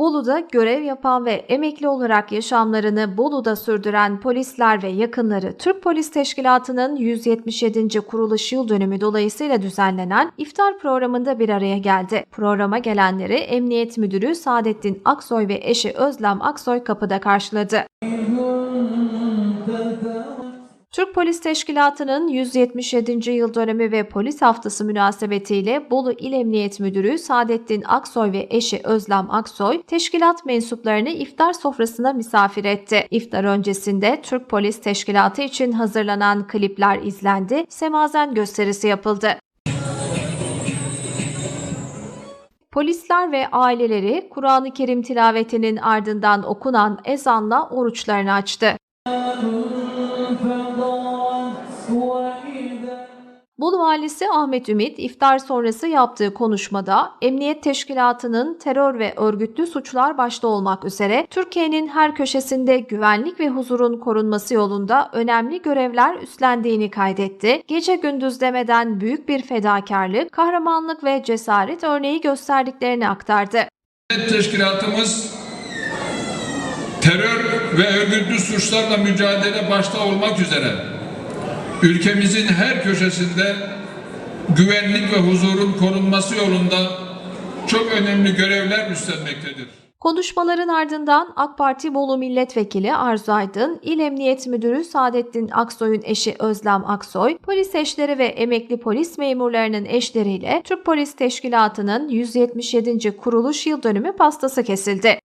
Bolu'da görev yapan ve emekli olarak yaşamlarını Bolu'da sürdüren polisler ve yakınları Türk Polis Teşkilatı'nın 177. kuruluş yıl dönümü dolayısıyla düzenlenen iftar programında bir araya geldi. Programa gelenleri Emniyet Müdürü Saadettin Aksoy ve eşi Özlem Aksoy kapıda karşıladı. Türk Polis Teşkilatı'nın 177. yıl dönümü ve polis haftası münasebetiyle Bolu İl Emniyet Müdürü Saadettin Aksoy ve eşi Özlem Aksoy, teşkilat mensuplarını iftar sofrasına misafir etti. İftar öncesinde Türk Polis Teşkilatı için hazırlanan klipler izlendi, semazen gösterisi yapıldı. Polisler ve aileleri Kur'an-ı Kerim tilavetinin ardından okunan ezanla oruçlarını açtı. Bolu Valisi Ahmet Ümit iftar sonrası yaptığı konuşmada Emniyet Teşkilatı'nın terör ve örgütlü suçlar başta olmak üzere Türkiye'nin her köşesinde güvenlik ve huzurun korunması yolunda önemli görevler üstlendiğini kaydetti. Gece gündüz demeden büyük bir fedakarlık, kahramanlık ve cesaret örneği gösterdiklerini aktardı. Emniyet Teşkilatımız terör ve örgütlü suçlarla mücadele başta olmak üzere ülkemizin her köşesinde güvenlik ve huzurun korunması yolunda çok önemli görevler üstlenmektedir. Konuşmaların ardından AK Parti Bolu Milletvekili Arzu Aydın, İl Emniyet Müdürü Saadettin Aksoy'un eşi Özlem Aksoy, polis eşleri ve emekli polis memurlarının eşleriyle Türk Polis Teşkilatı'nın 177. kuruluş yıl dönümü pastası kesildi.